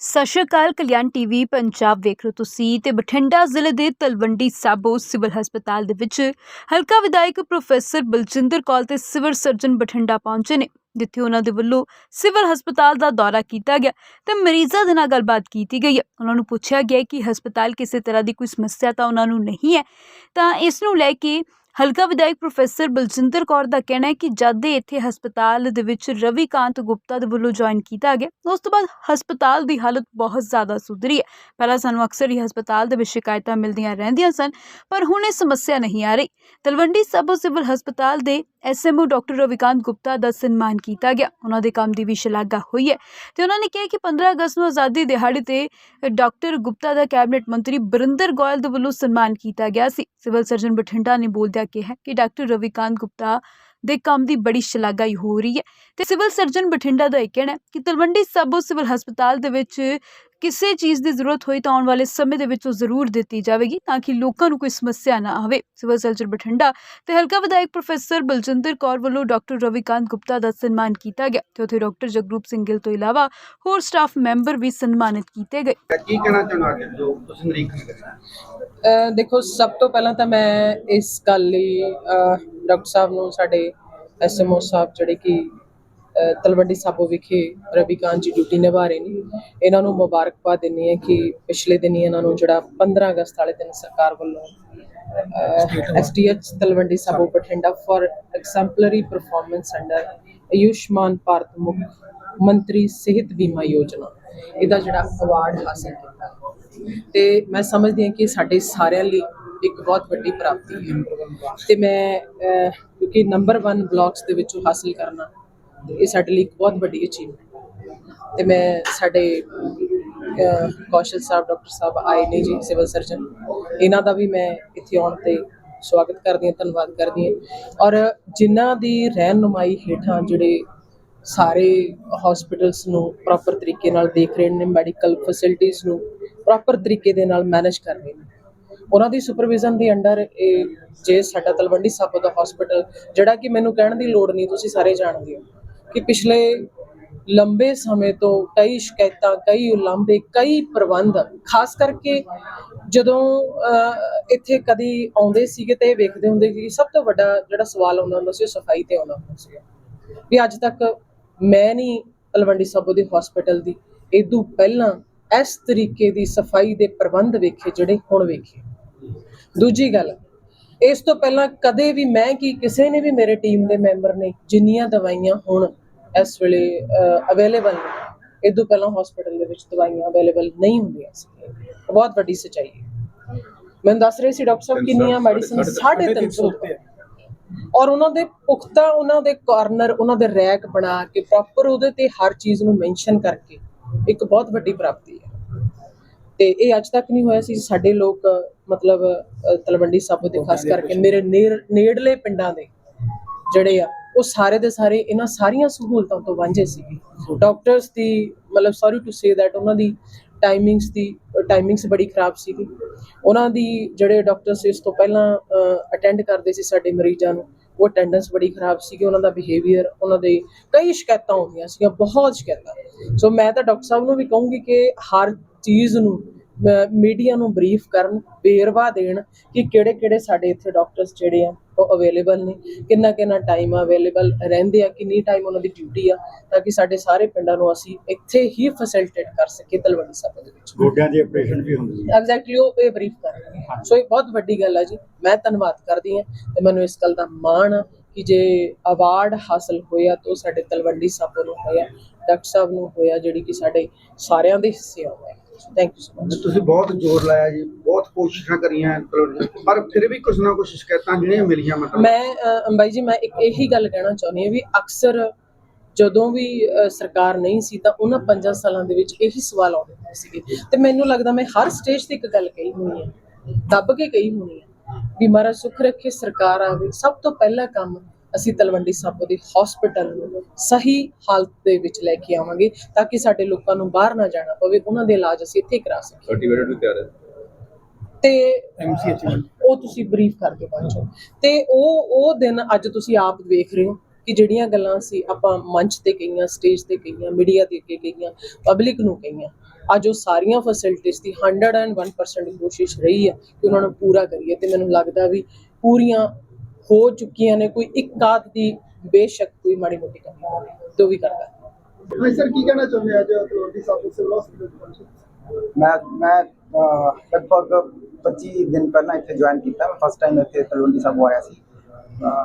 ਸਤਿ ਸ਼੍ਰੀ ਅਕਾਲ, ਕਲਿਆਣ ਟੀਵੀ, ਪੰਜਾਬ ਵੇਖ ਰਹੇ ਤੁਸੀਂ ਤੇ ਬਠਿੰਡਾ ਜ਼ਿਲ੍ਹੇ ਦੇ ਤਲਵੰਡੀ ਸਾਬੋ ਸਿਵਲ ਹਸਪਤਾਲ ਦੇ ਵਿੱਚ ਹਲਕਾ ਵਿਧਾਇਕ ਪ੍ਰੋਫੈਸਰ ਬਲਜਿੰਦਰ ਕੌਲ ਤੇ ਸਿਵਲ ਸਰਜਨ ਬਠਿੰਡਾ ਪਹੁੰਚੇ ਨੇ, ਜਿੱਥੇ ਉਹਨਾਂ ਦੇ ਵੱਲੋਂ ਸਿਵਲ ਹਸਪਤਾਲ ਦਾ ਦੌਰਾ ਕੀਤਾ ਗਿਆ ਤੇ ਮਰੀਜ਼ਾਂ ਦੇ ਨਾਲ ਗੱਲਬਾਤ ਕੀਤੀ ਗਈ ਹੈ। ਉਹਨਾਂ ਨੂੰ ਪੁੱਛਿਆ ਗਿਆ ਕਿ ਹਸਪਤਾਲ ਕਿਸੇ ਤਰ੍ਹਾਂ ਦੀ ਕੋਈ ਸਮੱਸਿਆ ਤਾਂ ਉਹਨਾਂ ਨੂੰ ਨਹੀਂ ਹੈ, ਤਾਂ ਇਸ ਨੂੰ ਲੈ ਕੇ ਹਲਕਾ ਵਿਧਾਇਕ ਪ੍ਰੋਫੈਸਰ ਬਲਜਿੰਦਰ ਕੌਰ ਦਾ ਕਹਿਣਾ ਹੈ ਕਿ ਜਦ ਦੇ ਇੱਥੇ ਹਸਪਤਾਲ ਦੇ ਵਿੱਚ ਰਵੀਕਾਂਤ ਗੁਪਤਾ ਦੇ ਵੱਲੋਂ ਜੁਆਇਨ ਕੀਤਾ ਗਿਆ ਉਸ ਤੋਂ ਬਾਅਦ ਹਸਪਤਾਲ ਦੀ ਹਾਲਤ ਬਹੁਤ ਜ਼ਿਆਦਾ ਸੁਧਰੀ ਹੈ। ਪਹਿਲਾਂ ਸਾਨੂੰ ਅਕਸਰ ਹੀ ਹਸਪਤਾਲ ਦੇ ਵਿੱਚ ਸ਼ਿਕਾਇਤਾਂ ਮਿਲਦੀਆਂ ਰਹਿੰਦੀਆਂ ਸਨ, ਪਰ ਹੁਣ ਇਹ ਸਮੱਸਿਆ ਨਹੀਂ ਆ ਰਹੀ। ਤਲਵੰਡੀ ਸਾਬੋ ਸਿਵਲ ਹਸਪਤਾਲ ਦੇ ਐਸਐਮਓ ਡਾਕਟਰ ਰਵਿਕਾਂਤ ਗੁਪਤਾ ਦਾ ਸਨਮਾਨ ਕੀਤਾ ਗਿਆ। ਉਹਨਾਂ ਦੇ ਕੰਮ ਦੀ ਵੀ ਸ਼ਲਾਘਾ ਹੋਈ ਹੈ। ਤੇ ਉਹਨਾਂ ਨੇ ਕਿਹਾ ਕਿ 15 ਅਗਸਤ ਨੂੰ ਆਜ਼ਾਦੀ ਦਿਹਾੜੇ ਤੇ ਡਾਕਟਰ ਗੁਪਤਾ ਦਾ ਕੈਬਨਿਟ ਮੰਤਰੀ ਬਰਿੰਦਰ ਗੋਇਲ ਦੇ ਵੱਲੋਂ ਸਨਮਾਨ ਕੀਤਾ ਗਿਆ ਸੀ। ਸਿਵਲ ਸਰਜਨ ਬਠਿੰਡਾ ਨੇ ਬੋਲਦਿਆਂ ਕਿਹਾ ਕਿ ਡਾਕਟਰ ਰਵਿਕਾਂਤ ਗੁਪਤਾ ਦੇ ਕੰਮ ਦੀ ਬੜੀ ਸ਼ਲਾਘਾਈ ਹੋ ਰਹੀ ਹੈ ਤੇ ਸਿਵਲ ਸਰਜਨ ਬਠਿੰਡਾ ਦਾ ਇਹ ਕਹਿਣਾ ਕਿ ਤਲਵੰਡੀ ਸਾਬੋ ਸਿਵਲ ਹਸਪਤਾਲ ਦੇ ਵਿੱਚ ਕਿਸੇ ਚੀਜ਼ ਦੀ ਜ਼ਰੂਰਤ ਹੋਈ ਤਾਂ ਆਉਣ ਵਾਲੇ ਸਮੇਂ ਦੇ ਵਿੱਚ ਉਹ ਜ਼ਰੂਰ ਦਿੱਤੀ ਜਾਵੇਗੀ ਤਾਂ ਕਿ ਲੋਕਾਂ ਨੂੰ ਕੋਈ ਸਮੱਸਿਆ ਨਾ ਆਵੇ। ਸਿਵਲ ਸਰਜਨ ਬਠਿੰਡਾ ਤੇ ਹਲਕਾ ਵਿਧਾਇਕ ਪ੍ਰੋਫੈਸਰ ਬਲਜਿੰਦਰ ਕੌਰ ਵੱਲੋਂ ਡਾਕਟਰ ਰਵਿਕਾਂਤ ਗੁਪਤਾ ਦਾ ਸਨਮਾਨ ਕੀਤਾ ਗਿਆ ਤੇ ਉੱਥੇ ਡਾਕਟਰ ਜਗਰੂਪ ਸਿੰਘ ਗਿੱਲ ਤੋਂ ਇਲਾਵਾ ਹੋਰ ਸਟਾਫ ਮੈਂਬਰ ਵੀ ਸਨਮਾਨਿਤ ਕੀਤੇ ਗਏ। ਕੀ ਕਹਿਣਾ ਚਾਹੁੰਦਾ ਕਿ ਜੋ ਤੁਸੀਂ ਨਿਰੀਖਣ ਅਹ ਦੇਖੋ ਸਭ ਤੋਂ ਪਹਿਲਾਂ ਤਾਂ ਮੈਂ ਇਸ ਗੱਲ ਲਈ ਡਾਕਟਰ ਸਾਹਿਬ ਨੂੰ ਸਾਡੇ ਐਸਐਮਓ ਸਾਹਿਬ ਜਿਹੜੇ ਕਿ ਤਲਵੰਡੀ ਸਾਬੋ ਵਿਖੇ ਰਵੀਕਾਂਤ ਜੀ ਡਿਊਟੀ ਨਿਭਾ ਰਹੇ ਨੇ। ਇਹਨਾਂ ਨੂੰ ਮੁਬਾਰਕਬਾਦ ਦਿੰਨੀ ਹੈ ਕਿ ਪਿਛਲੇ ਦਿਨੀ ਇਹਨਾਂ ਨੂੰ ਜਿਹੜਾ 15 ਅਗਸਤ ਵਾਲੇ ਦਿਨ ਸਰਕਾਰ ਵੱਲੋਂ SDH Talwandi Sabo Bathinda for exemplary performance under Ayushman Bharat ਮੁੱਖ ਮੰਤਰੀ ਸਿਹਤ ਬੀਮਾ ਯੋਜਨਾ। ਇਹਦਾ ਜਿਹੜਾ ਅਵਾਰਡ ਹਾਸਲ ਕੀਤਾ। ਤੇ ਮੈਂ ਸਮਝਦੀ ਹਾਂ ਕਿ ਸਾਡੇ ਸਾਰਿਆਂ ਲਈ ਇੱਕ ਬਹੁਤ ਵੱਡੀ ਪ੍ਰਾਪਤੀ ਹੈ। ਤੇ ਮੈਂ ਕਿਉਂਕਿ ਨੰਬਰ 1 ਬਲਾਕਸ ਦੇ ਵਿੱਚੋਂ ਹਾਸਲ ਕਰਨਾ ਤੇ ਇਹ ਸਾਡੇ ਲਈ ਇੱਕ ਬਹੁਤ ਵੱਡੀ ਅਚੀਵਮੈਂਟ ਤੇ ਮੈਂ ਸਾਡੇ ਕੌਸ਼ਲ ਸਾਹਿਬ, ਡਾਕਟਰ ਸਾਹਿਬ ਆਏ ਨੇ ਜੀ, ਸਿਵਲ ਸਰਜਨ। ਇਹਨਾਂ ਦਾ ਵੀ ਮੈਂ ਇੱਥੇ ਆਉਣ ਤੇ ਸਵਾਗਤ ਕਰਦੀ ਹਾਂ, ਧੰਨਵਾਦ ਕਰਦੀ ਹਾਂ। ਔਰ ਜਿਨ੍ਹਾਂ ਦੀ ਰਹਿਨੁਮਾਈ ਹੇਠਾਂ ਜਿਹੜੇ ਸਾਰੇ ਹਸਪੀਟਲਸ ਨੂੰ ਪ੍ਰੋਪਰ ਤਰੀਕੇ ਨਾਲ ਦੇਖ ਰਹੇ ਨੇ ਮੈਡੀਕਲ ਫੈਸਿਲਿਟੀਆਂ ਨੂੰ ਪ੍ਰੋਪਰ ਤਰੀਕੇ ਦੇ ਨਾਲ ਮੈਨੇਜ ਕਰ ਰਹੇ ਨੇ, ਉਹਨਾਂ ਦੀ ਸੁਪਰਵਿਜ਼ਨ ਦੇ ਅੰਡਰ ਇਹ ਜੇ ਸਾਡਾ ਤਲਵੰਡੀ ਸਾਬੋ ਦਾ ਹਸਪੀਟਲ ਜਿਹੜਾ ਕਿ ਮੈਨੂੰ ਕਹਿਣ ਦੀ ਲੋੜ ਨਹੀਂ, ਤੁਸੀਂ ਸਾਰੇ ਜਾਣਦੇ ਹੋ। ਕਿ ਪਿਛਲੇ ਲੰਬੇ ਸਮੇਂ ਤੋਂ ਕਈ ਸ਼ਿਕਾਇਤਾਂ ਕਈ ਉਲੰਭੇ ਕਈ ਪ੍ਰਬੰਧ ਖਾਸ ਕਰਕੇ ਜਦੋਂ ਅਹ, ਇੱਥੇ ਕਦੀ ਆਉਂਦੇ ਸੀਗੇ ਤੇ ਇਹ ਵੇਖਦੇ ਹੁੰਦੇ ਸੀ ਕਿ ਸਭ ਤੋਂ ਵੱਡਾ ਜਿਹੜਾ ਸਵਾਲ ਆਉਂਦਾ ਹੁੰਦਾ ਸੀ ਉਹ ਸਫ਼ਾਈ ਤੇ ਆਉਂਦਾ ਹੁੰਦਾ ਸੀ ਵੀ ਅੱਜ ਤੱਕ ਮੈਂ ਨਹੀਂ ਤਲਵੰਡੀ ਸਾਬੋ ਦੇ ਹਸਪੀਟਲ ਦੀ ਇਦੋਂ ਪਹਿਲਾਂ ਇਸ ਤਰੀਕੇ ਦੀ ਸਫ਼ਾਈ ਦੇ ਪ੍ਰਬੰਧ ਵੇਖੇ ਜਿਹੜੇ ਹੁਣ ਵੇਖੇ। ਦੂਜੀ ਗੱਲ ਇਸ ਤੋਂ ਪਹਿਲਾਂ ਕਦੇ ਵੀ ਮੈਂ ਕੀ ਕਿਸੇ ਨੇ ਵੀ ਮੇਰੇ ਟੀਮ ਦੇ ਮੈਂਬਰ ਨੇ ਜਿੰਨੀਆਂ ਦਵਾਈਆਂ ਹੁਣ ਇਸ ਵੇਲੇ ਅਵੇਲੇਬਲ ਨੇ। ਇਦੋਂ ਪਹਿਲਾਂ ਹਸਪੀਟਲ ਦੇ ਵਿੱਚ ਦਵਾਈਆਂ ਅਵੇਲੇਬਲ ਨਹੀਂ ਹੁੰਦੀਆਂ ਸੀ ਬਹੁਤ ਵੱਡੀ ਸਚਾਈ ਹੈ। ਮੈਨੂੰ ਦੱਸ ਰਹੇ ਸੀ ਡਾਕਟਰ ਸਾਹਿਬ ਕਿੰਨੀਆਂ ਮੈਡੀਸਿਨ 350 ਔਰ ਉਹਨਾਂ ਦੇ ਪੁਖਤਾ ਉਹਨਾਂ ਦੇ ਕਾਰਨਰ ਉਹਨਾਂ ਦੇ ਰੈਕ ਬਣਾ ਕੇ ਪ੍ਰੋਪਰ ਉਹਦੇ ਤੇ ਹਰ ਚੀਜ਼ ਨੂੰ ਮੈਂਸ਼ਨ ਕਰਕੇ ਇੱਕ ਬਹੁਤ ਵੱਡੀ ਪ੍ਰਾਪਤੀ ਹੈ। ਤੇ ਇਹ ਅੱਜ ਤੱਕ ਨਹੀਂ ਹੋਇਆ ਸੀ ਸਾਡੇ ਲੋਕ ਮਤਲਬ ਤਲਵੰਡੀ ਸਾਬੋ ਦੇ ਖਾਸ ਕਰਕੇ ਮੇਰੇ ਨੇੜ- ਨੇੜਲੇ ਪਿੰਡਾਂ ਦੇ ਜਿਹੜੇ ਆ ਉਹ ਸਾਰੇ ਦੇ ਸਾਰੇ ਇਹਨਾਂ ਸਾਰੀਆਂ ਸਹੂਲਤਾਂ ਤੋਂ ਵਾਂਝੇ ਸੀਗੇ। ਡਾਕਟਰਸ ਦੀ ਮਤਲਬ ਸੌਰੀ ਟੂ ਸੇ ਦੈਟ ਉਹਨਾਂ ਦੀ ਟਾਈਮਿੰਗਸ ਦੀ ਟਾਈਮਿੰਗਸ ਬੜੀ ਖਰਾਬ ਸੀਗੀ। ਉਹਨਾਂ ਦੀ ਜਿਹੜੇ ਡਾਕਟਰਸ ਇਸ ਤੋਂ ਪਹਿਲਾਂ ਅਟੈਂਡ ਕਰਦੇ ਸੀ ਸਾਡੇ ਮਰੀਜ਼ਾਂ ਨੂੰ, ਉਹ ਅਟੈਂਡੈਂਸ ਬੜੀ ਖਰਾਬ ਸੀਗੀ। ਉਹਨਾਂ ਦਾ ਬਿਹੇਵੀਅਰ ਉਹਨਾਂ ਦੇ ਕਈ ਸ਼ਿਕਾਇਤਾਂ ਹੁੰਦੀਆਂ ਸੀਗੀਆਂ, ਬਹੁਤ ਸ਼ਿਕਾਇਤਾਂ। ਸੋ ਮੈਂ ਤਾਂ ਡਾਕਟਰ ਸਾਹਿਬ ਨੂੰ ਵੀ ਕਹੂੰਗੀ ਕਿ ਹਰ ਚੀਜ਼ ਨੂੰ ਮੀਡੀਆ ਨੂੰ ਬਰੀਫ ਕਰਨ ਬੇਰਵਾ ਦੇਣ ਕਿ ਕਿਹੜੇ ਕਿਹੜੇ ਸਾਡੇ ਇੱਥੇ ਡਾਕਟਰਸ ਜਿਹੜੇ ਆ ਉਹ ਅਵੇਲੇਬਲ ਨੇ ਕਿੰਨਾ ਕਿੰਨਾ ਟਾਈਮ ਅਵੇਲੇਬਲ ਰਹਿੰਦੇ ਆ ਕਿੰਨੀ ਟਾਈਮ ਉਹਨਾਂ ਦੀ ਡਿਊਟੀ ਆ ਤਾਂ ਕਿ ਸਾਡੇ ਸਾਰੇ ਪਿੰਡਾਂ ਨੂੰ ਅਸੀਂ ਇੱਥੇ ਹੀ ਫੈਸਿਲਿਟੇਟ ਕਰ ਸਕੀਏ ਤਲਵੰਡੀ ਸਾਬੋ ਦੇ ਵਿੱਚ। ਗੋਡਿਆਂ ਦੀ ਆਪਰੇਸ਼ਨ ਵੀ ਹੁੰਦੀ ਹੈ। ਐਗਜ਼ੈਕਟਲੀ ਉਹ ਇਹ ਬਰੀਫ ਕਰ ਰਹੇ ਨੇ ਸੋ ਇਹ ਬਹੁਤ ਵੱਡੀ ਗੱਲ ਹੈ ਜੀ। ਮੈਂ ਧੰਨਵਾਦ ਕਰਦੀ ਹਾਂ ਤੇ ਮੈਨੂੰ ਇਸ ਗੱਲ ਦਾ ਮਾਣ ਆ ਕਿ ਜੇ ਅਵਾਰਡ ਹਾਸਲ ਹੋਇਆ ਤਾਂ ਉਹ ਸਾਡੇ ਤਲਵੰਡੀ ਸਾਬੋ ਨੂੰ ਹੋਇਆ ਡਾਕਟਰ ਸਾਹਿਬ ਨੂੰ ਹੋਇਆ ਜਿਹੜੀ ਕਿ ਸਾਡੇ ਸਾਰਿਆਂ ਦੇ ਹਿੱਸੇ ਆਉਂਦਾ ਹੈ ਥੈਂਕ ਯੂ ਸੋ ਮਚ ਤੁਸੀਂ ਬਹੁਤ ਜ਼ੋਰ ਲਾਇਆ ਜੀ ਬਹੁਤ ਕੋਸ਼ਿਸ਼ਾਂ ਕਰੀਆਂ ਪਰ ਫਿਰ ਵੀ ਕੁਝ ਨਾ ਕੁਝ ਸ਼ਿਕਾਇਤਾਂ ਜਿਹੜੀਆਂ ਮਿਲੀਆਂ ਮਤਲਬ। ਮੈਂ ਅੰਬਾਈ ਜੀ ਮੈਂ ਇੱਕ ਇਹੀ ਗੱਲ ਕਹਿਣਾ ਚਾਹੁੰਦੀ ਹਾਂ ਵੀ ਅਕਸਰ ਜਦੋਂ ਵੀ ਸਰਕਾਰ ਨਹੀਂ ਸੀ ਤਾਂ ਉਹਨਾਂ ਪੰਜਾਂ ਸਾਲਾਂ ਦੇ ਵਿੱਚ ਇਹੀ ਸਵਾਲ ਆਉਂਦੇ ਸੀਗੇ। ਤੇ ਮੈਨੂੰ ਲੱਗਦਾ ਮੈਂ ਹਰ ਸਟੇਜ ਤੇ ਇੱਕ ਗੱਲ ਕਹੀ ਹੋਣੀ ਹੈ ਦੱਬ ਕੇ ਕਹੀ ਹੋਣੀ ਹੈ ਵੀ ਮਹਾਰਾਜ ਸੁੱਖ ਰੱਖੇ ਸਰਕਾਰ ਆਵੇ ਸਭ ਤੋਂ ਪਹਿਲਾ ਕੰਮ ਅਸੀਂ ਤਲਵੰਡੀ ਸਾਬੋ ਦੇ ਹਸਪੀਟਲ ਨੂੰ ਸਹੀ ਹਾਲਤ ਦੇ ਵਿੱਚ ਲੈ ਕੇ ਆਵਾਂਗੇ ਤਾਂ ਕਿ ਸਾਡੇ ਲੋਕਾਂ ਨੂੰ ਬਾਹਰ ਨਾ ਜਾਣਾ ਪਵੇ ਉਹਨਾਂ ਦੇ ਇਲਾਜ ਅਸੀਂ ਇੱਥੇ ਕਰਾ ਸਕੀਏ। ਸਰਟੀਫਿਕੇਟ ਵੀ ਤਿਆਰ ਹੈ? ਤੇ ਐਮਸੀਐਚ ਉਹ ਤੁਸੀਂ ਬਰੀਫ ਕਰਕੇ ਬਾਅਦ ਚੋਂ। ਤੇ ਉਹ ਉਹ ਦਿਨ ਅੱਜ ਤੁਸੀਂ ਆਪ ਵੇਖ ਰਹੇ ਹੋ ਕਿ ਜਿਹੜੀਆਂ ਗੱਲਾਂ ਸੀ ਆਪਾਂ ਮੰਚ ਤੇ ਕਹੀਆਂ ਸਟੇਜ ਤੇ ਕਹੀਆਂ ਮੀਡੀਆ ਤੇ ਅੱਗੇ ਕਹੀਆਂ ਪਬਲਿਕ ਨੂੰ ਕਹੀਆਂ ਅੱਜ ਉਹ ਸਾਰੀਆਂ ਫੈਸਿਲਿਟੀਆਂ ਦੀ 101% ਕੋਸ਼ਿਸ਼ ਰਹੀ ਹੈ ਕਿ ਉਹਨਾਂ ਨੂੰ ਪੂਰਾ ਕਰੀਏ ਤੇ ਮੈਨੂੰ ਲੱਗਦਾ ਵੀ ਪੂਰੀਆਂ ਹੋ ਚੁੱਕੀਆਂ ਨੇ ਕੋਈ ਇੱਕ ਆਧ ਦੀ ਬੇਸ਼ੱਕ ਕੋਈ ਮਾੜੀ ਮੋਟੀ ਕਮੀ ਹੋਵੇ ਤੋਂ ਵੀ ਕਰਦਾ ਹਾਂ ਸਰ ਕੀ ਕਹਿਣਾ ਚਾਹੁੰਦੇ ਅੱਜ ਤਲਵੰਡੀ ਸਾਬੋ ਸਿਵਲ ਹਸਪੀਟਲ ਮੈਂ ਮੈਂ ਅਹ, ਲਗਭਗ 25 ਦਿਨ ਪਹਿਲਾਂ ਇੱਥੇ ਜੁਆਇਨ ਕੀਤਾ। ਮੈਂ ਫਸਟ ਟਾਈਮ ਇੱਥੇ ਤਲਵੰਡੀ ਸਾਬੋ ਆਇਆ ਸੀ।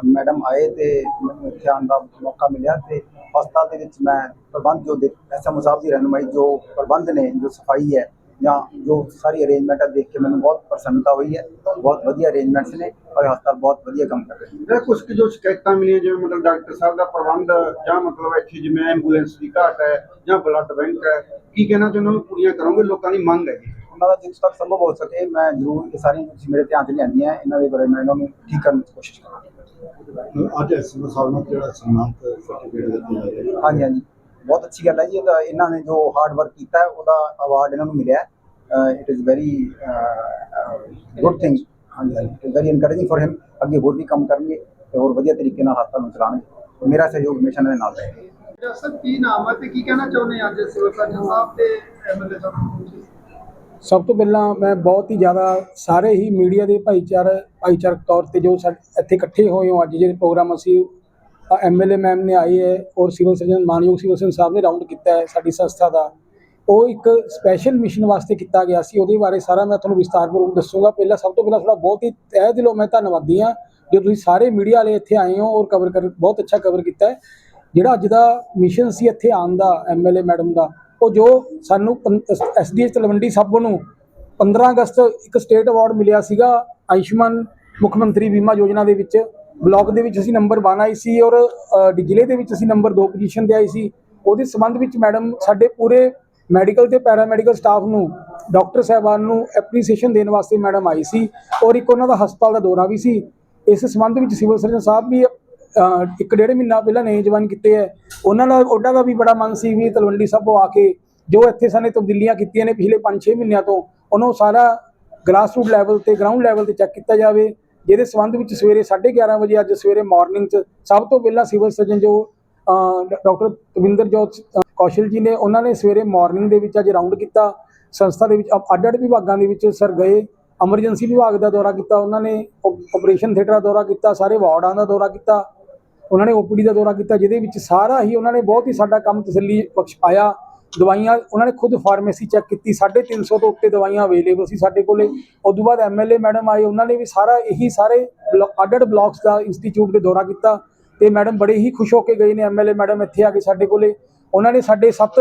ਮੈਡਮ ਆਏ ਤੇ ਮੈਨੂੰ ਇੱਥੇ ਆਉਣ ਦਾ ਮੌਕਾ ਮਿਲਿਆ ਤੇ ਹਸਪਤਾਲ ਦੇ ਵਿੱਚ ਮੈਂ ਪ੍ਰਬੰਧ ਜੋ ਐਸਐਮਓ ਸਾਹਿਬ ਦੀ ਰਹਿਨੁਮਾਈ ਜੋ ਪ੍ਰਬੰਧ ਨੇ ਜੋ ਸਫ਼ਾਈ ਹੈ ਜਾਂ ਜੋ ਸਾਰੀ ਅਰੇਂਜਮੈਂਟ ਦੇਖ ਕੇ ਮੈਨੂੰ ਬਹੁਤ ਪ੍ਰਸੰਨਤਾ ਹੋਈ ਹੈ। ਬਹੁਤ ਵਧੀਆ ਅਰੇਂਜਮੈਂਟਸ ਨੇ ਔਰ ਹਸਪਤਾਲ ਬਹੁਤ ਵਧੀਆ ਕੰਮ ਕਰ ਰਿਹਾ ਹੈ ਕੁਝ ਕੁ ਜੋ ਸ਼ਿਕਾਇਤਾਂ ਮਿਲੀਆਂ ਜਿਵੇਂ ਮਤਲਬ ਡਾਕਟਰ ਸਾਹਿਬ ਦਾ ਪ੍ਰਬੰਧ ਜਾਂ ਮਤਲਬ ਇੱਥੇ ਜਿਵੇਂ ਐਂਬੂਲੈਂਸ ਦੀ ਘਾਟ ਹੈ ਜਾਂ ਬਲੱਡ ਬੈਂਕ ਹੈ ਕੀ ਕਹਿਣਾ ਚਾਹੁੰਦੇ ਉਹਨਾਂ ਨੂੰ ਪੂਰੀਆਂ ਕਰੋਗੇ? ਲੋਕਾਂ ਦੀ ਮੰਗ ਹੈ। ਉਹਨਾਂ ਦਾ ਜਿੱਥੇ ਤੱਕ ਸੰਭਵ ਹੋ ਸਕੇ ਮੈਂ ਜ਼ਰੂਰ ਇਹ ਸਾਰੀਆਂ ਤੁਸੀਂ ਮੇਰੇ ਧਿਆਨ 'ਚ ਲਿਆਂਦੀਆਂ ਇਹਨਾਂ ਦੇ ਬਾਰੇ ਮੈਂ ਇਹਨਾਂ ਨੂੰ ਠੀਕ ਕਰਨ ਦੀ ਕੋਸ਼ਿਸ਼ ਕਰਾਂਗਾ। ਅੱਜ ਐਸਐਮ ਸਾਹਿਬ ਨੂੰ ਜਿਹੜਾ ਸਨਮਾਨਿਤ ਸਰਟੀਫਿਕੇਟ ਦਿੱਤਾ ਜਾ ਰਿਹਾ ਹਾਂਜੀ ਹਾਂਜੀ। ਬਹੁਤ ਅੱਛੀ ਗੱਲ ਹੈ ਜੀ ਇਹਦਾ ਇਹਨਾਂ ਨੇ ਜੋ ਹਾਰਡ ਵਰਕ ਕੀਤਾ ਉਹਦਾ ਅਵਾਰਡ ਇਹਨਾਂ ਨੂੰ ਮਿਲਿਆ it is very good thing ਹਾਂਜੀ ਵੈਰੀ ਇਨਕਰੇਜਿੰਗ ਫॉर ਹਿਮ ਅੱਗੇ ਹੋਰ ਵੀ ਕੰਮ ਕਰਨਗੇ ਤੇ ਹੋਰ ਵਧੀਆ ਤਰੀਕੇ ਨਾਲ ਹਸਪਤਾਲ ਨੂੰ ਚਲਾਉਣਗੇ। ਮੇਰਾ ਸਹਿਯੋਗ ਹਮੇਸ਼ਾ ਇਹਨਾਂ ਦੇ ਨਾਲ ਰਹੇਗਾ। ਸਰ ਕੀ ਨਾਮ ਹੈ ਤੇ ਕੀ ਕਹਿਣਾ ਚਾਹੁੰਦੇ ਅੱਜ ਸਿਵਲ ਸਰਜਨ ਸਾਹਿਬ ਤੇ ਐਮਐਲਏ ਸਾਹਿਬ? ਸਭ ਤੋਂ ਪਹਿਲਾਂ ਮੈਂ ਬਹੁਤ ਹੀ ਜ਼ਿਆਦਾ ਸਾਰੇ ਹੀ ਮੀਡੀਆ ਦੇ ਭਾਈਚਾਰੇ ਭਾਈਚਾਰਕ ਤੌਰ ਤੇ ਜੋ ਇੱਥੇ ਇਕੱਠੇ ਹੋਏ ਹੋ ਅੱਜ ਜਿਹੜੇ ਪ੍ਰੋਗਰਾਮ ਅਸੀਂ ਐਮਐਲਏ ਮੈਮ ਨੇ ਆਈ ਹੈ ਔਰ ਸਿਵਲ ਸਰਜਨ ਮਾਨਯੋਗ ਸਿਵਲ ਸਰਜਨ ਸਾਹਿਬ ਨੇ ਰਾਉਂਡ ਕੀਤਾ ਹੈ ਸਾਡੀ ਸੰਸਥਾ ਦਾ। ਉਹ ਇੱਕ ਸਪੈਸ਼ਲ ਮਿਸ਼ਨ ਵਾਸਤੇ ਕੀਤਾ ਗਿਆ ਸੀ, ਉਹਦੇ ਬਾਰੇ ਸਾਰਾ ਮੈਂ ਤੁਹਾਨੂੰ ਵਿਸਤਾਰਪੂਰਵਕ ਦੱਸੂਗਾ। ਪਹਿਲਾਂ ਸਭ ਤੋਂ ਪਹਿਲਾਂ ਤੁਹਾਡਾ ਬਹੁਤ ਹੀ ਤਹਿ ਦਿਲੋਂ ਮੈਂ ਧੰਨਵਾਦੀ ਹਾਂ, ਜੋ ਤੁਸੀਂ ਸਾਰੇ ਮੀਡੀਆ ਵਾਲੇ ਇੱਥੇ ਆਏ ਹੋ ਔਰ ਕਵਰ ਕਰ, ਬਹੁਤ ਅੱਛਾ ਕਵਰ ਕੀਤਾ ਹੈ। ਜਿਹੜਾ ਅੱਜ ਦਾ ਮਿਸ਼ਨ ਸੀ ਇੱਥੇ ਆਉਣ ਦਾ ਐਮਐਲਏ ਮੈਡਮ ਦਾ, ਉਹ ਜੋ ਸਾਨੂੰ ਐਸਡੀਐਸ ਤਲਵੰਡੀ ਸਭ ਨੂੰ 15 ਅਗਸਤ ਇੱਕ ਸਟੇਟ ਅਵਾਰਡ ਮਿਲਿਆ ਸੀਗਾ, ਆਯੁਸ਼ਮਾਨ ਮੁੱਖ ਮੰਤਰੀ ਬੀਮਾ ਯੋਜਨਾ ਦੇ ਵਿੱਚ। ਬਲਾਕ ਦੇ ਵਿੱਚ ਅਸੀਂ ਨੰਬਰ 1 ਆਈ ਸੀ ਔਰ ਅ, ਜ਼ਿਲ੍ਹੇ ਦੇ ਵਿੱਚ ਅਸੀਂ ਨੰਬਰ 2 ਪੋਜੀਸ਼ਨ ਤੇ ਆਈ ਸੀ। ਉਹਦੇ ਸੰਬੰਧ ਵਿੱਚ ਮੈਡਮ ਸਾਡੇ ਪੂਰੇ ਮੈਡੀਕਲ ਤੇ ਪੈਰਾਮੈਡੀਕਲ ਸਟਾਫ ਨੂੰ ਡਾਕਟਰ ਸਾਹਿਬਾਨ ਨੂੰ ਐਪਰੀਸੀਏਸ਼ਨ ਦੇਣ ਵਾਸਤੇ ਮੈਡਮ ਆਈ ਸੀ ਔਰ ਇੱਕ ਉਹਨਾਂ ਦਾ ਹਸਪਤਾਲ ਦਾ ਦੌਰਾ ਵੀ ਸੀ। ਇਸ ਸੰਬੰਧ ਵਿੱਚ ਸਿਵਲ ਸਰਜਨ ਸਾਹਿਬ ਵੀ ਇੱਕ ਡੇਢ ਮਹੀਨਾ ਪਹਿਲਾਂ ਨੇ ਜਵਾਨ ਕੀਤੇ ਹੈ ਉਹਨਾਂ ਦਾ ਉਹਨਾਂ ਦਾ ਵੀ ਬੜਾ ਮਨ ਸੀ ਵੀ ਤਲਵੰਡੀ ਸਾਬੋ ਆ ਕੇ ਜੋ ਇੱਥੇ ਸਾਨੇ ਤਬਦੀਲੀਆਂ ਕੀਤੀਆਂ ਨੇ ਪਿਛਲੇ 5-6 ਮਹੀਨਿਆਂ ਤੋਂ ਉਹਨੂੰ ਸਾਰਾ ਗ੍ਰਾਸਰੂਟ ਲੈਵਲ ਤੇ ਗਰਾਊਂਡ ਲੈਵਲ ਤੇ ਚੈੱਕ ਕੀਤਾ ਜਾਵੇ। ਜਿਹਦੇ ਸੰਬੰਧ ਵਿੱਚ ਸਵੇਰੇ 11:30 ਵਜੇ ਅੱਜ ਸਵੇਰੇ ਮਾਰਨਿੰਗ 'ਚ ਸਭ ਤੋਂ ਪਹਿਲਾਂ ਸਿਵਲ ਸਰਜਨ ਜੋ ਡਾਕਟਰ ਤਵਿੰਦਰ ਜੋਤ ਕੌਸ਼ਲ ਜੀ ਨੇ ਉਹਨਾਂ ਨੇ ਸਵੇਰੇ ਮਾਰਨਿੰਗ ਦੇ ਵਿੱਚ ਅੱਜ ਰਾਉਂਡ ਕੀਤਾ, ਸੰਸਥਾ ਦੇ ਵਿੱਚ ਅ- ਅੱਡ-ਅੱਡ ਵਿਭਾਗਾਂ ਦੇ ਵਿੱਚ ਸਰ ਗਏ, ਐਮਰਜੈਂਸੀ ਵਿਭਾਗ ਦਾ ਦੌਰਾ ਕੀਤਾ, ਉਹਨਾਂ ਨੇ ਆਪਰੇਸ਼ਨ ਥੀਏਟਰ ਦਾ ਦੌਰਾ ਕੀਤਾ, ਸਾਰੇ ਵਾਰਡਾਂ ਦਾ ਦੌਰਾ ਕੀਤਾ, ਉਹਨਾਂ ਨੇ ਓਪੀਡੀ ਦਾ ਦੌਰਾ ਕੀਤਾ, ਜਿਹਦੇ ਵਿੱਚ ਸਾਰਾ ਹੀ ਉਹਨਾਂ ਨੇ ਬਹੁਤ ਹੀ ਸਾਡਾ ਕੰਮ ਤਸੱਲੀ ਬਖਸ਼ ਪਾਇਆ ਦਵਾਈਆਂ ਉਹਨਾਂ ਨੇ ਖੁਦ ਫਾਰਮੇਸੀ ਚੈੱਕ ਕੀਤੀ 350 ਤੋਂ ਉੱਤੇ ਦਵਾਈਆਂ ਅਵੇਲੇਬਲ ਸੀ ਸਾਡੇ ਕੋਲੇ। ਉਸ ਤੋਂ ਬਾਅਦ ਐਮਐਲਏ ਮੈਡਮ ਆਏ, ਉਹਨਾਂ ਨੇ ਵੀ ਸਾਰਾ ਇਹੀ ਸਾਰੇ ਅੱਡ-ਅੱਡ ਬਲਾਕਸ ਦਾ ਇੰਸਟੀਚਿਊਟ ਦੇ ਦੌਰਾ ਕੀਤਾ ਤੇ ਮੈਡਮ ਬੜੇ ਹੀ ਖੁਸ਼ ਹੋ ਕੇ ਗਏ ਨੇ ਐਮਐਲਏ ਮੈਡਮ ਇੱਥੇ ਆ ਕੇ ਸਾਡੇ ਕੋਲੇ। ਉਹਨਾਂ ਨੇ ਸਾਡੇ ਸੱਤ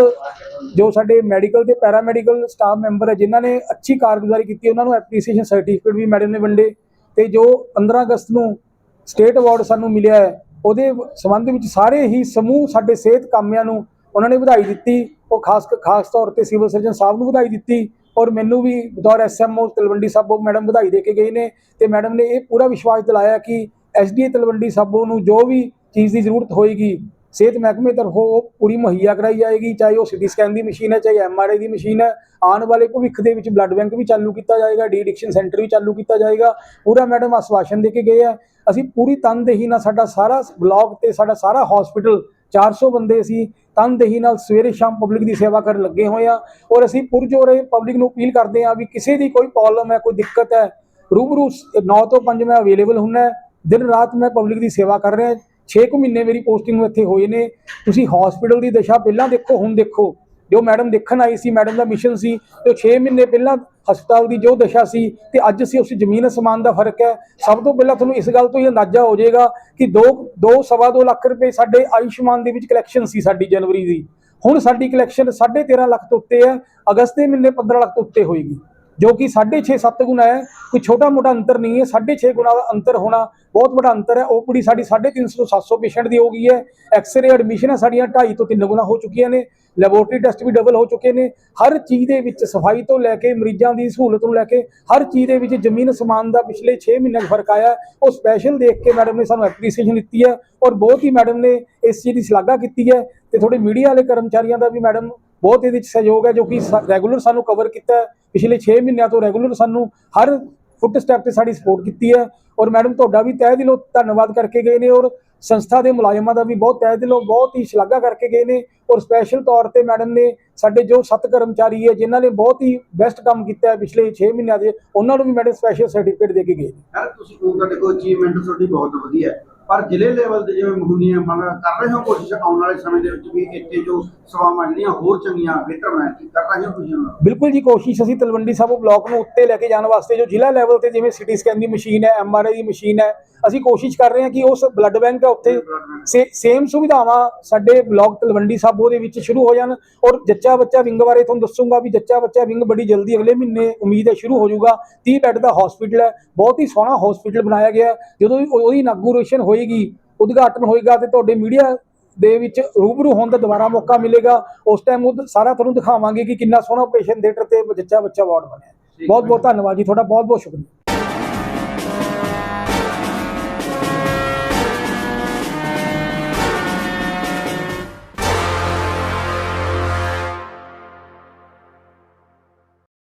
ਜੋ ਸਾਡੇ ਮੈਡੀਕਲ ਤੇ ਪੈਰਾਮੈਡੀਕਲ ਸਟਾਫ ਮੈਂਬਰ ਹੈ ਜਿਨ੍ਹਾਂ ਨੇ ਅੱਛੀ ਕਾਰਗੁਜ਼ਾਰੀ ਕੀਤੀ, ਉਹਨਾਂ ਨੂੰ ਐਪਰੀਸੀਏਸ਼ਨ ਸਰਟੀਫਿਕੇਟ ਵੀ ਮੈਡਮ ਨੇ ਵੰਡੇ ਤੇ ਜੋ 15 ਅਗਸਤ ਨੂੰ ਸਟੇਟ ਅਵਾਰਡ ਸਾਨੂੰ ਮਿਲਿਆ ਹੈ, ਉਹਦੇ ਸੰਬੰਧ ਵਿੱਚ ਸਾਰੇ ਹੀ ਸਮੂਹ ਸਾਡੇ ਸਿਹਤ ਕਾਮਿਆਂ ਨੂੰ ਉਹਨਾਂ ਨੇ ਵਧਾਈ ਦਿੱਤੀ। ਉਹ ਖਾਸ ਖਾਸ ਤੌਰ ਤੇ ਸਿਵਲ ਸਰਜਨ ਸਾਹਿਬ ਨੂੰ ਵਧਾਈ ਦਿੱਤੀ ਔਰ ਮੈਨੂੰ ਵੀ ਬਤੌਰ ਐਸਐਮਓ ਤਲਵੰਡੀ ਸਾਬੋ ਮੈਡਮ ਵਧਾਈ ਦੇ ਕੇ ਗਏ ਨੇ ਤੇ ਮੈਡਮ ਨੇ ਇਹ ਪੂਰਾ ਵਿਸ਼ਵਾਸ ਦਿਲਾਇਆ ਕਿ ਐਸਡੀਏ ਤਲਵੰਡੀ ਸਾਬੋ ਨੂੰ ਜੋ ਵੀ ਚੀਜ਼ ਦੀ ਜ਼ਰੂਰਤ ਹੋਏਗੀ, ਸਿਹਤ ਮਹਿਕਮੇ ਤਰਫੋਂ ਉਹ ਪੂਰੀ ਮੁਹੱਈਆ ਕਰਾਈ ਜਾਏਗੀ, ਚਾਹੇ ਉਹ ਸਿਟੀ ਸਕੈਨ ਦੀ ਮਸ਼ੀਨ ਹੈ, ਚਾਹੇ ਐਮਆਰਆਈ ਦੀ ਮਸ਼ੀਨ ਹੈ, ਆਉਣ ਵਾਲੇ ਭਵਿੱਖ ਦੇ ਵਿੱਚ ਬਲੱਡ ਬੈਂਕ ਵੀ ਚਾਲੂ ਕੀਤਾ ਜਾਏਗਾ, ਡੀ ਐਡਿਕਸ਼ਨ ਸੈਂਟਰ ਵੀ ਚਾਲੂ ਕੀਤਾ ਜਾਏਗਾ, ਪੂਰਾ ਮੈਡਮ ਆਸ਼ਵਾਸਨ ਦੇ ਕੇ ਗਏ ਆ ਅਸੀਂ ਪੂਰੀ ਤਨਦੇਹੀ ਨਾਲ ਸਾਡਾ ਸਾਰਾ ਬਲਾਕ ਤੇ ਸਾਡਾ ਸਾਰਾ ਹਸਪੀਟਲ 400 ਬੰਦੇ ਅਸੀਂ ਤਨਦੇਹੀ ਨਾਲ ਸਵੇਰੇ ਸ਼ਾਮ ਪਬਲਿਕ ਦੀ ਸੇਵਾ ਕਰਨ ਲੱਗੇ ਹੋਏ ਆ ਔਰ ਅਸੀਂ ਪੁਰਜੋਰੇ ਪਬਲਿਕ ਨੂੰ ਅਪੀਲ ਕਰਦੇ ਆ ਵੀ ਕਿਸੇ ਦੀ ਕੋਈ ਪ੍ਰੋਬਲਮ ਹੈ, ਕੋਈ ਦਿੱਕਤ ਹੈ, ਰੂਬਰੂ 9 ਤੋਂ 5 ਮੈਂ ਅਵੇਲੇਬਲ ਹੁੰਨਾ ਦਿਨ ਰਾਤ ਮੈਂ ਪਬਲਿਕ ਦੀ ਸੇਵਾ ਕਰ ਰਿਹਾ 6 ਕੁ ਮਹੀਨੇ ਮੇਰੀ ਪੋਸਟਿੰਗ ਨੂੰ ਇੱਥੇ ਹੋਏ ਨੇ, ਤੁਸੀਂ ਹਸਪੀਟਲ ਦੀ ਦਸ਼ਾ ਪਹਿਲਾਂ ਦੇਖੋ, ਹੁਣ ਦੇਖੋ। ਜੋ ਮੈਡਮ ਦੇਖਣ ਆਈ ਸੀ, ਮੈਡਮ ਦਾ ਮਿਸ਼ਨ ਸੀ, ਤੇ 6 ਮਹੀਨੇ ਪਹਿਲਾਂ ਹਸਪਤਾਲ ਦੀ ਜੋ ਦਸ਼ਾ ਸੀ, ਤੇ ਅੱਜ ਅਸੀਂ ਉਸ ਜ਼ਮੀਨ ਅਸਮਾਨ ਦਾ ਫ਼ਰਕ ਹੈ। ਸਭ ਤੋਂ ਪਹਿਲਾਂ ਤੁਹਾਨੂੰ ਇਸ ਗੱਲ ਤੋਂ ਹੀ ਅੰਦਾਜ਼ਾ ਹੋ ਜਾਏਗਾ ਕਿ 2 2 ਸਵਾ 2 ਲੱਖ ਰੁਪਏ ਸਾਡੇ ਆਯੁਸ਼ਮਾਨ ਦੇ ਵਿੱਚ ਕਲੈਕਸ਼ਨ ਸੀ ਸਾਡੀ ਜਨਵਰੀ ਦੀ। ਹੁਣ ਸਾਡੀ ਕਲੈਕਸ਼ਨ 13.5 ਲੱਖ ਤੋਂ ਉੱਤੇ ਹੈ, ਅਗਸਤ ਦੇ ਮਹੀਨੇ 15 ਲੱਖ ਤੋਂ ਉੱਤੇ ਹੋਏਗੀ। ਜੋ ਕਿ 6.5 7 ਗੁਣਾ ਹੈ, ਕੋਈ ਛੋਟਾ ਮੋਟਾ ਅੰਤਰ ਨਹੀਂ ਹੈ 6.5 ਗੁਣਾ ਦਾ ਅੰਤਰ ਹੋਣਾ ਬਹੁਤ ਵੱਡਾ ਅੰਤਰ ਹੈ। ਓਪੀਡੀ ਸਾਡੀ 350 ਤੋਂ 700 ਪੇਸ਼ੈਂਟ ਦੀ ਹੋ ਗਈ ਹੈ। ਐਕਸ-ਰੇ ਐਡਮਿਸ਼ਨ ਸਾਡੀਆਂ 2.5 ਤੋਂ 3 ਗੁਣਾ ਹੋ ਚੁੱਕੀਆਂ ਨੇ। ਲੈਬੋਰਟਰੀ ਟੈਸਟ ਵੀ ਡਬਲ ਹੋ ਚੁੱਕੇ ਨੇ। ਹਰ ਚੀਜ਼ ਦੇ ਵਿੱਚ ਸਫ਼ਾਈ ਤੋਂ ਲੈ ਕੇ ਮਰੀਜ਼ਾਂ ਦੀ ਸਹੂਲਤ ਨੂੰ ਲੈ ਕੇ ਹਰ ਚੀਜ਼ ਦੇ ਵਿੱਚ ਜ਼ਮੀਨ ਸਮਾਨ ਦਾ ਪਿਛਲੇ 6 ਮਹੀਨਿਆਂ 'ਚ ਫ਼ਰਕ ਆਇਆ ਉਹ ਸਪੈਸ਼ਲ ਦੇਖ ਕੇ ਮੈਡਮ ਨੇ ਸਾਨੂੰ ਐਪਰੀਸੀਏਸ਼ਨ ਦਿੱਤੀ ਹੈ ਔਰ ਬਹੁਤ ਹੀ ਮੈਡਮ ਨੇ ਇਸ ਚੀਜ਼ ਦੀ ਸ਼ਲਾਘਾ ਕੀਤੀ ਹੈ ਤੇ ਥੋੜੇ ਮੀਡੀਆ ਵਾਲੇ ਕਰਮਚਾਰੀਆਂ ਦਾ ਵੀ ਮੈਡਮ ਬਹੁਤ ਇਹਦੇ ਵਿੱਚ ਸਹਿਯੋਗ ਹੈ ਜੋ ਕਿ ਰੈਗੂਲਰ ਸਾਨੂੰ ਕਵਰ ਕੀਤਾ ਪਿਛਲੇ 6 ਮਹੀਨਿਆਂ ਤੋਂ ਰੈਗੂਲਰ ਸਾਨੂੰ ਹਰ ਫੁੱਟ ਸਟੈਪ ਤੇ ਸਾਡੀ ਸਪੋਰਟ ਕੀਤੀ ਹੈ ਔਰ ਮੈਡਮ ਤੁਹਾਡਾ ਵੀ ਤਹਿ ਦਿਲੋਂ ਧੰਨਵਾਦ ਕਰਕੇ ਗਏ ਨੇ ਔਰ ਸੰਸਥਾ ਦੇ ਮੁਲਾਜ਼ਮਾਂ ਦਾ ਵੀ ਬਹੁਤ ਤਹਿ ਦਿਲੋਂ ਬਹੁਤ ਹੀ ਸ਼ਲਾਘਾ ਕਰਕੇ ਗਏ ਨੇ ਔਰ ਸਪੈਸ਼ਲ ਤੌਰ ਤੇ ਮੈਡਮ ਨੇ ਸਾਡੇ ਜੋ ਸੱਤ ਕਰਮਚਾਰੀ ਹੈ ਜਿਨ੍ਹਾਂ ਨੇ ਬਹੁਤ ਹੀ ਬੈਸਟ ਕੰਮ ਕੀਤਾ ਹੈ ਪਿਛਲੇ 6 ਮਹੀਨਿਆਂ ਦੇ ਉਹਨਾਂ ਨੂੰ ਵੀ ਮੈਡਮ ਸਪੈਸ਼ਲ ਸਰਟੀਫਿਕੇਟ ਦੇ ਕੇ ਗਏ ਯਾਰ ਤੁਸੀਂ ਉਹ ਤੁਹਾਡੇ ਕੋਲ ਅਚੀਵਮੈਂਟ ਤੁਹਾਡੀ ਬਹੁਤ ਵਧੀਆ ਹੈ ਪਰ ਜ਼ਿਲ੍ਹੇ ਲੈਵਲ ਤੇ ਜਿਵੇਂ ਮੁਹੰਨੀਆਂ ਮਨ ਕਰ ਰਹੇ ਹੋ ਕੋਸ਼ਿਸ਼ ਆਉਣ ਵਾਲੇ ਸਮੇਂ ਦੇ ਵਿੱਚ ਵੀ ਇੱਥੇ ਜੋ ਸੇਵਾਵਾਂ ਜਿਹੜੀਆਂ ਹੋਰ ਚੰਗੀਆਂ ਬਿਹਤਰ ਬਣਾਉਣ ਦੀ ਕਰ ਰਹੇ ਹੋ ਤੁਸੀਂ? ਬਿਲਕੁਲ ਜੀ ਕੋਸ਼ਿਸ਼ ਅਸੀਂ ਤਲਵੰਡੀ ਸਾਬੋ ਬਲਾਕ ਨੂੰ ਉੱਤੇ ਲੈ ਕੇ ਜਾਣ ਵਾਸਤੇ ਜੋ ਜ਼ਿਲ੍ਹਾ ਲੈਵਲ ਤੇ ਜਿਵੇਂ ਸਿਟੀ ਸਕੈਨ ਦੀ ਮਸ਼ੀਨ ਹੈ ਐਮਆਰਆਈ ਦੀ ਮਸ਼ੀਨ ਹੈ ਅਸੀਂ ਕੋਸ਼ਿਸ਼ ਕਰ ਰਹੇ ਹਾਂ ਕਿ ਉਸ ਬਲੱਡ ਬੈਂਕ ਹੈ। ਉੱਥੇ ਸੇਮ ਸੁਵਿਧਾਵਾਂ ਸਾਡੇ ਬਲਾਕ ਤਲਵੰਡੀ ਸਾਬੋ ਦੇ ਵਿੱਚ ਸ਼ੁਰੂ ਹੋ ਜਾਣ ਔਰ ਜੱਚਾ ਬੱਚਾ ਵਿੰਗ ਬਾਰੇ ਤੁਹਾਨੂੰ ਦੱਸੂਗਾ ਵੀ ਜੱਚਾ ਬੱਚਾ ਵਿੰਗ ਬੜੀ ਜਲਦੀ ਅਗਲੇ ਮਹੀਨੇ ਉਮੀਦ ਹੈ ਸ਼ੁਰੂ ਹੋ ਜਾਊਗਾ। 30 ਬੈੱਡ ਦਾ ਹਸਪੀਟਲ ਹੈ ਬਹੁਤ ਹੀ ਸੋਹਣਾ ਹਸਪੀਟਲ ਬਣਾਇਆ ਗਿਆ। ਜਦੋਂ ਉਹਦੀ ਇਨਾਗੂਰੇਸ਼ਨ ਹੋਏਗੀ ਉਦਘਾਟਨ ਹੋਏਗਾ ਤੇ ਤੁਹਾਡੇ ਮੀਡੀਆ ਦੇ ਵਿੱਚ ਰੂਬਰੂ ਹੋਣ ਦਾ ਦੁਬਾਰਾ ਮੌਕਾ ਮਿਲੇਗਾ। ਉਸ ਟਾਈਮ ਉਹ ਸਾਰਾ ਤੁਹਾਨੂੰ ਦਿਖਾਵਾਂਗੇ ਕਿ ਕਿੰਨਾ ਸੋਹਣਾ ਆਪਰੇਸ਼ਨ ਥੀਏਟਰ ਤੇ ਜੱਚਾ ਬੱਚਾ ਵਾਰਡ ਬਣਿਆ। ਬਹੁਤ ਬਹੁਤ ਧੰਨਵਾਦ ਜੀ ਤੁਹਾਡਾ ਬਹੁਤ ਬਹੁਤ ਸ਼ੁਕਰੀਆ।